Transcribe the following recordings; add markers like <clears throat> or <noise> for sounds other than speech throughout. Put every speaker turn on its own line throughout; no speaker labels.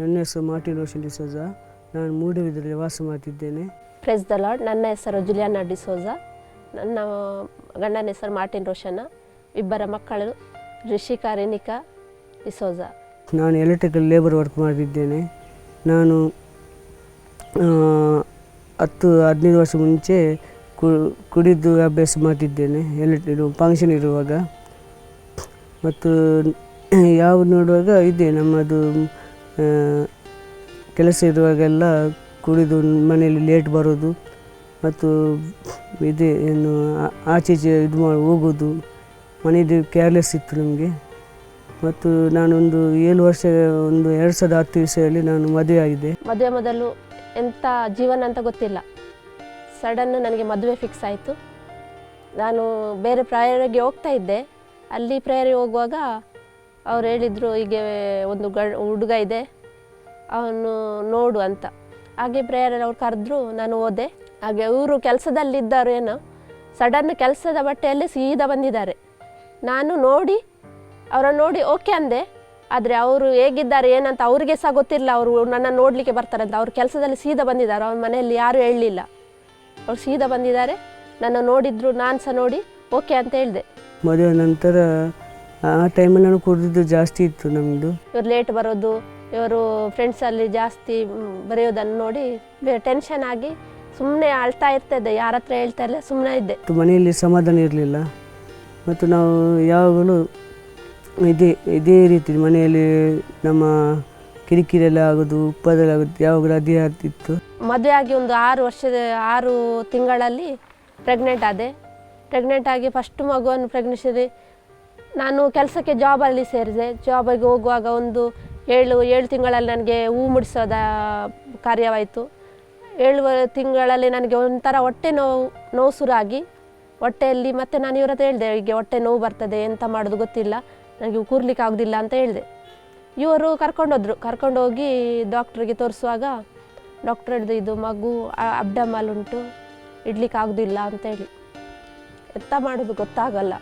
ನನ್ನ ಹೆಸರು ಮಾರ್ಟಿನ್ ರೋಷನ್ ಡಿಸೋಜ. ನಾನು ಮೂಡಬಿದ್ರಲ್ಲಿ ವಾಸ ಮಾಡ್ತಿದ್ದೇನೆ.
ಪ್ರೆಸ್ ದ ಲಾರ್ಡ್ ನನ್ನ ಹೆಸರು ಜುಲಿಯಾನ ಡಿಸೋಜ. ನನ್ನ ಗಂಡನ ಹೆಸರು ಮಾರ್ಟಿನ್ ರೋಷನ. ಇಬ್ಬರ ಮಕ್ಕಳು ರಿಷಿಕಾ ರೇಣಿಕಾ ಡಿಸೋಜ.
ನಾನು ಎಲೆಕ್ಟ್ರಿಕಲ್ ಲೇಬರ್ ವರ್ಕ್ ಮಾಡಿದ್ದೇನೆ ನಾನು ಹತ್ತು ಹದಿನೈದು ವರ್ಷ ಮುಂಚೆ ಕು- ಕುಡಿದು ಅಭ್ಯಾಸ ಮಾಡ್ತಿದ್ದೇನೆ. ಎಲೆಕ್ಟ್ರಿ ಫಂಕ್ಷನ್ ಇರುವಾಗ. ಮತ್ತು ಯಾವ ನೋಡುವಾಗ ಇದೆ ನಮ್ಮದು ಕೆಲಸ ಇರುವಾಗೆಲ್ಲ ಕುಡಿದು ಮನೆಯಲ್ಲಿ ಲೇಟ್ ಬರೋದು ಮತ್ತು ಇದು ಏನು ಆಚೆ ಈಚೆ ಇದು ಮಾಡಿ ಹೋಗೋದು. ಮನೆಯದು ಕೇರ್ಲೆಸ್ ಇತ್ತು ನಮಗೆ. ಮತ್ತು ನಾನೊಂದು ಏಳು ವರ್ಷ, ಒಂದು ಎರಡು ಸಾವಿರದ ಹತ್ತು ವಿಷಯದಲ್ಲಿ ನಾನು ಮದುವೆ ಆಗಿದೆ.
ಮದುವೆ ಮೊದಲು ಎಂಥ ಜೀವನ ಅಂತ ಗೊತ್ತಿಲ್ಲ. ಸಡನ್ ನನಗೆ ಮದುವೆ ಫಿಕ್ಸ್ ಆಯಿತು. ನಾನು ಬೇರೆ ಪ್ರಾಯರಿಗೆ ಹೋಗ್ತಾ ಇದ್ದೆ. ಅಲ್ಲಿ ಪ್ರಾಯರಿಗೆ ಹೋಗುವಾಗ ಅವ್ರು ಹೇಳಿದರು, ಹೀಗೆ ಒಂದು ಗ ಹುಡುಗ ಇದೆ. ಅವನು ನೋಡು ಅಂತ. ಹಾಗೆ ಪ್ರೇಯರಲ್ಲಿ ಅವ್ರು ಕರೆದ್ರು ನಾನು ಓದೆ. ಹಾಗೆ ಅವರು ಕೆಲಸದಲ್ಲಿದ್ದಾರೆ ಏನೋ ಸಡನ್ ಕೆಲಸದ ಬಟ್ಟೆಯಲ್ಲಿ ಸೀದಾ ಬಂದಿದ್ದಾರೆ. ನಾನು ನೋಡಿ ಅವರನ್ನು ನೋಡಿ ಓಕೆ ಅಂದೆ. ಆದರೆ ಅವರು ಹೇಗಿದ್ದಾರೆ ಏನಂತ ಅವ್ರಿಗೆ ಸಹ ಗೊತ್ತಿಲ್ಲ ಅವರು ನನ್ನ ನೋಡಲಿಕ್ಕೆ ಬರ್ತಾರೆ ಅಂತ. ಅವ್ರ ಕೆಲಸದಲ್ಲಿ ಸೀದಾ ಬಂದಿದ್ದಾರೆ. ಅವ್ರ ಮನೆಯಲ್ಲಿ ಯಾರೂ ಹೇಳಲಿಲ್ಲ. ಅವ್ರು ಸೀದಾ ಬಂದಿದ್ದಾರೆ. ನನ್ನ ನೋಡಿದ್ರು ನಾನು ಸಹ ನೋಡಿ ಓಕೆ ಅಂತ ಹೇಳಿದೆ.
ಮದುವೆ ನಂತರ ಆ ಟೈಮಲ್ಲಿ ನಾನು ಕುಡಿದಿದ್ದು ಜಾಸ್ತಿ ಇತ್ತು ನಮ್ಮದು
ಇವ್ರು ಲೇಟ್ ಬರೋದು ಇವರು ಫ್ರೆಂಡ್ಸಲ್ಲಿ ಜಾಸ್ತಿ ಬರೆಯೋದನ್ನು ನೋಡಿ ಟೆನ್ಷನ್ ಆಗಿ ಸುಮ್ಮನೆ ಅಳ್ತಾ ಇರ್ತಿದ್ದೆ ಯಾರ ಹತ್ರ ಹೇಳ್ತಾ ಇಲ್ಲ ಸುಮ್ಮನೆ ಇದ್ದೆ.
ಮನೆಯಲ್ಲಿ ಸಮಾಧಾನ ಇರಲಿಲ್ಲ. ಮತ್ತು ನಾವು ಯಾವಾಗಲೂ ಇದೇ ಇದೇ ರೀತಿ ಮನೆಯಲ್ಲಿ ನಮ್ಮ ಕಿರಿಕಿರಿಯೆಲ್ಲ ಆಗೋದು ಉಪ್ಪದಲ್ಲಿ ಆಗೋದು ಯಾವಾಗಲೂ ಅದೇ ಆಗ್ತಿತ್ತು
ಮದುವೆ ಆಗಿ ಒಂದು ಆರು ವರ್ಷದ ಆರು ತಿಂಗಳಲ್ಲಿ ಪ್ರೆಗ್ನೆಂಟ್ ಆದೆ. ಪ್ರೆಗ್ನೆಂಟ್ ಆಗಿ ಫಸ್ಟ್ ಮಗುವನ್ನು ಪ್ರೆಗ್ನೆನ್ಸಿ ನಾನು ಕೆಲಸಕ್ಕೆ ಜಾಬಲ್ಲಿ ಸೇರಿದೆ. ಜಾಬಿಗೆ ಹೋಗುವಾಗ ಒಂದು ಏಳು ಏಳು ತಿಂಗಳಲ್ಲಿ ನನಗೆ ಹೂ ಮುಡಿಸೋದ ಕಾರ್ಯವಾಯಿತು. ಏಳು ತಿಂಗಳಲ್ಲಿ ನನಗೆ ಒಂಥರ ಹೊಟ್ಟೆ ನೋವು ನೋವು ಸುರಾಗಿ, ಹೊಟ್ಟೆಯಲ್ಲಿ ಮತ್ತೆ ನಾನು ಇವ್ರ ಹತ್ರ ಹೇಳಿದೆ, ಹೀಗೆ ಹೊಟ್ಟೆ ನೋವು ಬರ್ತದೆ, ಎಂತ ಮಾಡೋದು ಗೊತ್ತಿಲ್ಲ, ನನಗೆ ಕೂರ್ಲಿಕ್ಕೆ ಆಗೋದಿಲ್ಲ ಅಂತ ಹೇಳಿದೆ. ಇವರು ಕರ್ಕೊಂಡೋದ್ರು. ಕರ್ಕೊಂಡೋಗಿ ಡಾಕ್ಟ್ರಿಗೆ ತೋರಿಸುವಾಗ ಡಾಕ್ಟ್ರ್ ಹೇಳಿದ್ರು, ಇದು ಮಗು ಅಬ್ಡಮಲ್ ಉಂಟು, ಇಡ್ಲಿಕ್ಕೆ ಆಗೋದಿಲ್ಲ ಅಂತ ಹೇಳಿ. ಎಂತ ಮಾಡೋದು ಗೊತ್ತಾಗಲ್ಲ.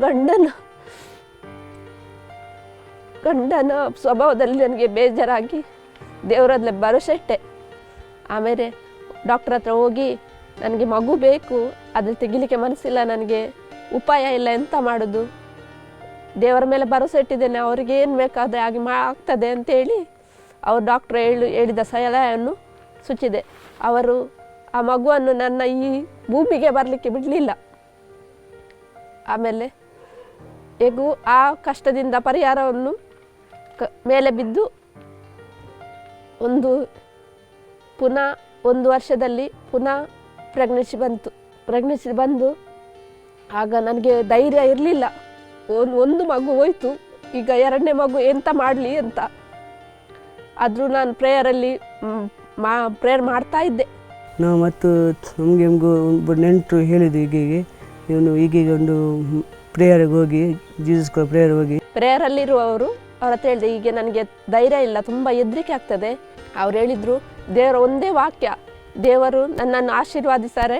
ಗಂಡನ ಗಂಡನ ಸ್ವಭಾವದಲ್ಲಿ ನನಗೆ ಬೇಜಾರಾಗಿ ದೇವರಲ್ಲೇ ಭರವಸೆ ಇಟ್ಟೆ. ಆಮೇಲೆ ಡಾಕ್ಟ್ರ್ ಹತ್ರ ಹೋಗಿ ನನಗೆ ಮಗು ಬೇಕು ಅದು ತೆಗಿಲಿಕ್ಕೆ ಮನಸ್ಸಿಲ್ಲ, ನನಗೆ ಉಪಾಯ ಇಲ್ಲ ಎಂತ ಮಾಡೋದು? ದೇವರ ಮೇಲೆ ಭರವಸೆ ಇಟ್ಟಿದ್ದೇನೆ, ಅವ್ರಿಗೆ ಏನು ಬೇಕಾದರೆ ಹಾಗೆ ಮಾ ಆಗ್ತದೆ ಅಂತೇಳಿ ಅವ್ರು ಡಾಕ್ಟ್ರ್ ಹೇಳು, ಹೇಳಿದ ಸಲಹೆಯನ್ನು ಸುಚ್ಚಿದೆ ಅವರು ಆ ಮಗುವನ್ನು ನನ್ನ ಈ ಭೂಮಿಗೆ ಬರಲಿಕ್ಕೆ ಬಿಡಲಿಲ್ಲ. ಆಮೇಲೆ ಹೇಗೂ ಆ ಕಷ್ಟದಿಂದ ಪರಿಹಾರವನ್ನು ಕ ಮೇಲೆ ಬಿದ್ದು ಒಂದು ಪುನಃ ಒಂದು ವರ್ಷದಲ್ಲಿ ಪುನಃ ಪ್ರೆಗ್ನೆನ್ಸಿ ಬಂತು. ಪ್ರೆಗ್ನೆನ್ಸಿ ಬಂದು ಆಗ ನನಗೆ ಧೈರ್ಯ ಇರಲಿಲ್ಲ. ಒಂದು ಒಂದು ಮಗು ಹೋಯ್ತು. ಈಗ ಎರಡನೇ ಮಗು ಎಂತ ಮಾಡಲಿ ಅಂತ. ಆದರೂ ನಾನು ಪ್ರೇಯರಲ್ಲಿ ಮಾ ಪ್ರೇಯರ್ ಮಾಡ್ತಾ ಇದ್ದೆ.
ನಾವು ಮತ್ತು ನಮಗೆ ನಮಗೂ ಒಬ್ಬ ನೆಂಟರು ಹೇಳಿದ್ದು ಈಗೀಗ ಇವನು ಈಗೀಗ ಒಂದು ಪ್ರೇಯರ್ಗೆ ಹೋಗಿ ಜೀಸಸ್ ಪ್ರೇಯರ್ ಹೋಗಿ.
ಪ್ರೇಯರಲ್ಲಿರುವವರು ಅವ್ರ ಹತ್ರ ಹೇಳಿದೆ ಈಗ ನನಗೆ ಧೈರ್ಯ ಇಲ್ಲ, ತುಂಬ ಹೆದರಿಕೆ ಆಗ್ತದೆ. ಅವ್ರು ಹೇಳಿದರು, ದೇವರ ಒಂದೇ ವಾಕ್ಯ, ದೇವರು ನನ್ನನ್ನು ಆಶೀರ್ವಾದಿಸಾರೆ,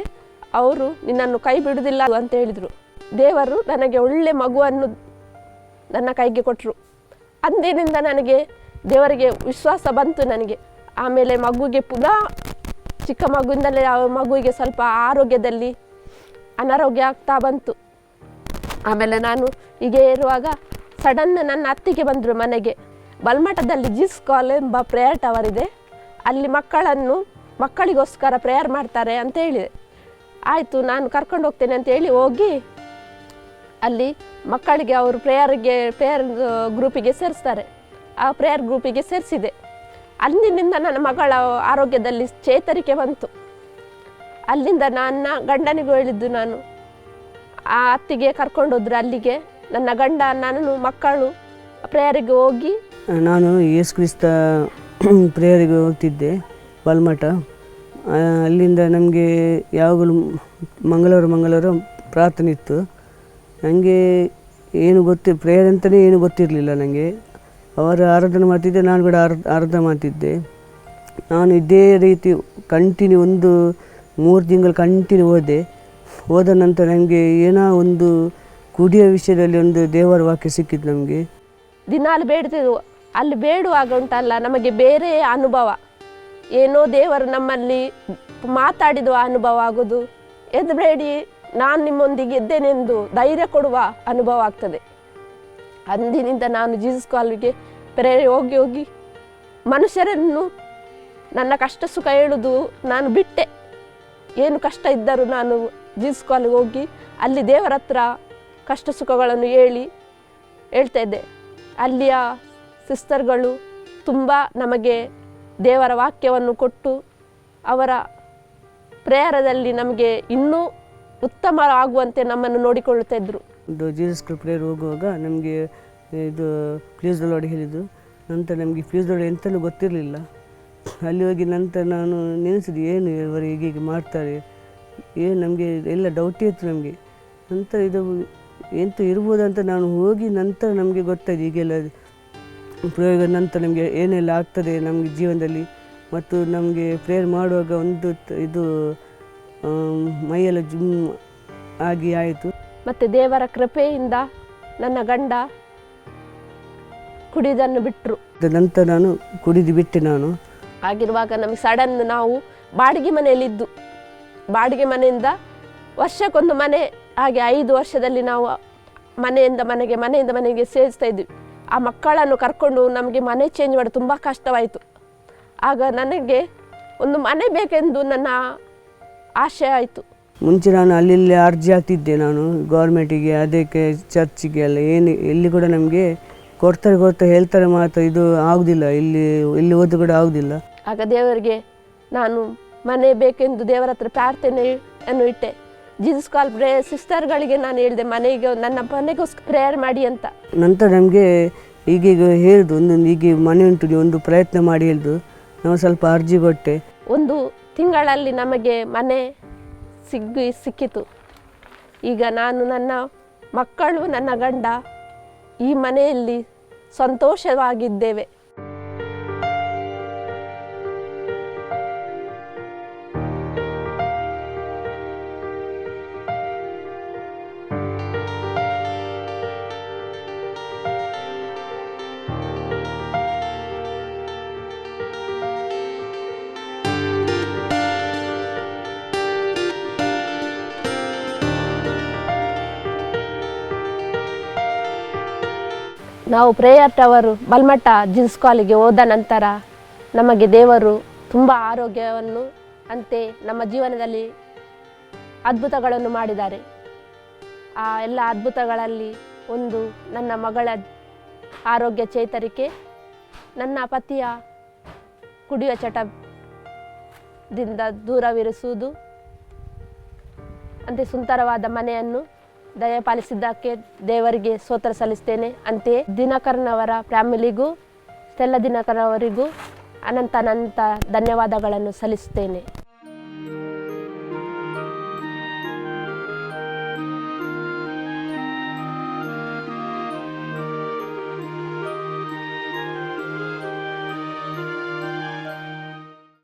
ಅವರು ನಿನ್ನನ್ನು ಕೈ ಬಿಡುವುದಿಲ್ಲ ಅಂತ ಹೇಳಿದರು. ದೇವರು ನನಗೆ ಒಳ್ಳೆ ಮಗುವನ್ನು ನನ್ನ ಕೈಗೆ ಕೊಟ್ಟರು ಅಂದಿನಿಂದ ನನಗೆ ದೇವರಿಗೆ ವಿಶ್ವಾಸ ಬಂತು ನನಗೆ. ಆಮೇಲೆ ಮಗುವಿಗೆ ಪುನಃ, ಚಿಕ್ಕ ಮಗುವಿಂದಲೇ ಆ ಮಗುವಿಗೆ ಸ್ವಲ್ಪ ಆರೋಗ್ಯದಲ್ಲಿ ಅನಾರೋಗ್ಯ ಆಗ್ತಾ ಬಂತು. ಆಮೇಲೆ ನಾನು ಹೀಗೆ ಇರುವಾಗ ಸಡನ್ ನನ್ನ ಅತ್ತಿಗೆ ಬಂದರು ಮನೆಗೆ. ಬಲ್ಮಠದಲ್ಲಿ ಜಿಸ್ ಕಾಲ್ ಎಂಬ ಪ್ರೇಯರ್ ಟವರ್ ಇದೆ. ಅಲ್ಲಿ ಮಕ್ಕಳನ್ನು, ಮಕ್ಕಳಿಗೋಸ್ಕರ ಪ್ರೇಯರ್ ಮಾಡ್ತಾರೆ ಅಂತ ಹೇಳಿದೆ ಆಯಿತು, ನಾನು ಕರ್ಕೊಂಡು ಹೋಗ್ತೇನೆ ಅಂತ ಹೇಳಿ ಹೋಗಿ, ಅಲ್ಲಿ ಮಕ್ಕಳಿಗೆ ಅವರು ಪ್ರೇಯರ್ಗೆ ಪ್ರೇಯರ್ ಗ್ರೂಪಿಗೆ ಸೇರಿಸ್ತಾರೆ. ಆ ಪ್ರೇಯರ್ ಗ್ರೂಪಿಗೆ ಸೇರಿಸಿದೆ. ಅಲ್ಲಿನಿಂದ ನನ್ನ ಮಗಳ ಆರೋಗ್ಯದಲ್ಲಿ ಚೇತರಿಕೆ ಬಂತು. ಅಲ್ಲಿಂದ ನನ್ನ ಗಂಡನಿಗೂ ಹೇಳಿದ್ದು ನಾನು. ಆ ಅತ್ತಿಗೆ ಕರ್ಕೊಂಡೋದ್ರು ಅಲ್ಲಿಗೆ. ನನ್ನ ಗಂಡ ನಾನು ಮಕ್ಕಳು, ಪ್ರೇಯರಿಗೆ ಹೋಗಿ.
ನಾನು ಯೇಸು ಕ್ರಿಸ್ತ <clears throat> ಪ್ರೇಯರಿಗೆ ಹೋಗ್ತಿದ್ದೆ ಬಲ್ಮಠ ಅಲ್ಲಿಂದ ನಮಗೆ ಯಾವಾಗಲೂ ಮಂಗಳವಾರ ಮಂಗಳವಾರ ಪ್ರಾರ್ಥನೆ ಇತ್ತು. ನನಗೆ ಏನು ಗೊತ್ತಿ, ಪ್ರೇಯರ್ ಅಂತಲೇ ಏನು ಗೊತ್ತಿರಲಿಲ್ಲ ನನಗೆ ಅವರು ಆರಾಧನೆ ಮಾಡ್ತಿದ್ದೆ, ನಾನು ಕೂಡ ಆರ, ಆರಾಧನೆ ಮಾಡ್ತಿದ್ದೆ. ನಾನು ಇದೇ ರೀತಿ ಕಂಟಿನ್ಯೂ ಒಂದು ಮೂರು ತಿಂಗಳು ಕಂಟಿನ್ಯೂ ಹೋದೆ. ಹೋದ ನಂತರ ನನಗೆ ಏನೋ ಒಂದು ಕುಡಿಯೋ ವಿಷಯದಲ್ಲಿ ಒಂದು ದೇವರ ವಾಕ್ಯ ಸಿಕ್ಕಿದ್ದು ನಮಗೆ.
ದಿನಾಲು ಬೇಡ್ತಿದ್ವು. ಅಲ್ಲಿ ಬೇಡುವಾಗ ಉಂಟಲ್ಲ, ನಮಗೆ ಬೇರೆ ಅನುಭವ. ಏನೋ ದೇವರು ನಮ್ಮಲ್ಲಿ ಮಾತಾಡಿದ ಅನುಭವ ಆಗೋದು. ಎದ್ಬೇಡಿ ನಾನು ನಿಮ್ಮೊಂದಿಗೆ ಇದ್ದೇನೆಂದು ಧೈರ್ಯ ಕೊಡುವ ಅನುಭವ ಆಗ್ತದೆ. ಅಂದಿನಿಂದ ನಾನು ಜೀಸಸ್ ಕಾಲ್ವಿಗೆ ಪ್ರೇರೆ ಹೋಗಿ ಹೋಗಿ ಮನುಷ್ಯರನ್ನು ನನ್ನ ಕಷ್ಟ ಸುಖ ಹೇಳುದು ನಾನು ಬಿಟ್ಟೆ. ಏನು ಕಷ್ಟ ಇದ್ದರೂ ನಾನು ಜೀಸಸ್ ಕಾಲಿಗೆ ಹೋಗಿ ಅಲ್ಲಿ ದೇವರ ಹತ್ರ ಕಷ್ಟ ಸುಖಗಳನ್ನು ಹೇಳಿ ಹೇಳ್ತಾ ಇದ್ದೆ. ಅಲ್ಲಿಯ ಸಿಸ್ಟರ್ಗಳು ತುಂಬ ನಮಗೆ ದೇವರ ವಾಕ್ಯವನ್ನು ಕೊಟ್ಟು ಅವರ ಪ್ರೇಯರದಲ್ಲಿ ನಮಗೆ ಇನ್ನೂ ಉತ್ತಮ ಆಗುವಂತೆ ನಮ್ಮನ್ನು ನೋಡಿಕೊಳ್ಳುತ್ತಾ ಇದ್ದರು
ಜೀಸಸ್ ಪ್ರೇಯರ್ ಹೋಗುವಾಗ ನಮಗೆ ಇದು ಪ್ಲೀಸ್ ಲಾರ್ಡ್ ಹೇಳಿದ್ದು, ನಂತರ ನಮಗೆ ಪ್ಲೀಸ್ ಲೋಡ್ ಎಂತಲೂ ಗೊತ್ತಿರಲಿಲ್ಲ. ಅಲ್ಲಿ ಹೋಗಿ ನಂತರ ನಾನು ನೆನೆಸಿದ್ದು, ಏನು ಇವರು ಹೀಗೆ ಮಾಡ್ತಾರೆ, ಏನು ನಮಗೆ ಎಲ್ಲ ಡೌಟೇ ಇತ್ತು ನಮಗೆ. ನಂತರ ಇದು ಎಂತ ಇರ್ಬೋದಂತ ನಾನು ಹೋಗಿ ನಂತರ ನಮಗೆ ಗೊತ್ತಾಯ್ತು ಈಗೆಲ್ಲ ಪ್ರಯೋಗ ನಂತರ ನಮಗೆ ಏನೆಲ್ಲ ಆಗ್ತದೆ ನಮಗೆ ಜೀವನದಲ್ಲಿ. ಮತ್ತು ನಮಗೆ ಪ್ರೇಯರ್ ಮಾಡುವಾಗ ಒಂದು ಇದು ಮೈಯೆಲ್ಲ ಜುಮ್ ಆಗಿ ಆಯಿತು.
ಮತ್ತು ದೇವರ ಕೃಪೆಯಿಂದ ನನ್ನ ಗಂಡ ಕುಡಿದನ್ನು ಬಿಟ್ಟರು
ನಂತರ ನಾನು ಕುಡಿದು ಬಿಟ್ಟೆ ನಾನು.
ಆಗಿರುವಾಗ ನಮಗೆ ಸಡನ್ ನಾವು ಬಾಡಿಗೆ ಮನೆಯಲ್ಲಿದ್ದು. ಬಾಡಿಗೆ ಮನೆಯಿಂದ ವರ್ಷಕ್ಕೊಂದು ಮನೆ ಹಾಗೆ ಐದು ವರ್ಷದಲ್ಲಿ ನಾವು ಮನೆಯಿಂದ ಮನೆಗೆ ಮನೆಯಿಂದ ಮನೆಗೆ ಸೇರಿಸ್ತಾ ಇದ್ವಿ. ಆ ಮಕ್ಕಳನ್ನು ಕರ್ಕೊಂಡು ನಮಗೆ ಮನೆ ಚೇಂಜ್ ಮಾಡಿ ತುಂಬ ಕಷ್ಟವಾಯಿತು. ಆಗ ನನಗೆ ಒಂದು ಮನೆ ಬೇಕೆಂದು ನನ್ನ ಆಶೆ ಆಯಿತು.
ಮುಂಚೆ ನಾನು ಅಲ್ಲಿ ಅರ್ಜಿ ಹಾಕ್ತಿದ್ದೆ ನಾನು ಗೌರ್ಮೆಂಟಿಗೆ ಅದಕ್ಕೆ ಚರ್ಚಿಗೆ ಎಲ್ಲ. ಏನು ಎಲ್ಲಿ ಕೂಡ ನಮಗೆ ಕೊಡ್ತಾರೆ ಕೊಡ್ತಾರೆ ಹೇಳ್ತಾರೆ ಮಾತ್ರ ಇದು ಆಗುದಿಲ್ಲ. ಇಲ್ಲಿ ಇಲ್ಲಿ ಓದು ಕೂಡ ಆಗುದಿಲ್ಲ.
ಆಗ ದೇವರಿಗೆ ನಾನು ಮನೆ ಬೇಕೆಂದು ದೇವರ ಹತ್ರ ಪ್ರಾರ್ಥನೆಯನ್ನು ಇಟ್ಟೆ. ಜೀಸಸ್ ಕಾಲ್ ಪ್ರೇ ಸಿಸ್ಟರ್ಗಳಿಗೆ ನಾನು ಹೇಳಿದೆ ಮನೆಗೆ ನನ್ನ ಮನೆಗೋಸ್ಕರ ಪ್ರೇಯರ್ ಮಾಡಿ ಅಂತ.
ನಂತರ ನಮಗೆ ಈಗೀಗ ಹೇಳ್ದು ಒಂದೊಂದು ಈಗ ಮನೆ ಉಂಟು ಒಂದು ಪ್ರಯತ್ನ ಮಾಡಿ ಹೇಳಿದು ನಾವು ಸ್ವಲ್ಪ ಅರ್ಜಿ ಕೊಟ್ಟೆ.
ಒಂದು ತಿಂಗಳಲ್ಲಿ ನಮಗೆ ಮನೆ ಸಿಗ್ಗಿ ಸಿಕ್ಕಿತು. ಈಗ ನಾನು ನನ್ನ ಮಕ್ಕಳು ನನ್ನ ಗಂಡ ಈ ಮನೆಯಲ್ಲಿ ಸಂತೋಷವಾಗಿದ್ದೇವೆ. ನಾವು ಪ್ರೇಯರ್ ಟವರು ಬಲ್ಮಠ ಜಿನ್ಸ್ ಕಾಲಿಗೆ ಹೋದ ನಂತರ ನಮಗೆ ದೇವರು ತುಂಬ ಆರೋಗ್ಯವನ್ನು ಅಂತೆ ನಮ್ಮ ಜೀವನದಲ್ಲಿ ಅದ್ಭುತಗಳನ್ನು ಮಾಡಿದ್ದಾರೆ. ಆ ಎಲ್ಲ ಅದ್ಭುತಗಳಲ್ಲಿ ಒಂದು ನನ್ನ ಮಗಳ ಆರೋಗ್ಯ ಚೇತರಿಕೆ, ನನ್ನ ಪತಿಯ ಕುಡಿಯುವ ಚಟದಿಂದ ದೂರವಿರಿಸುವುದು, ಅಂತೆ ಸುಂದರವಾದ ಮನೆಯನ್ನು ದಯಪಾಲಿಸಿದ್ದಕ್ಕೆ ದೇವರಿಗೆ ಸ್ತೋತ್ರ ಸಲ್ಲಿಸ್ತೇನೆ. ಅಂತೆಯೇ ದಿನಕರನವರ ಫ್ಯಾಮಿಲಿಗೂ ಸ್ಟೆಲ್ಲ ದಿನಕರವರಿಗೂ ಅನಂತ ಅನಂತ ಧನ್ಯವಾದಗಳನ್ನು ಸಲ್ಲಿಸುತ್ತೇನೆ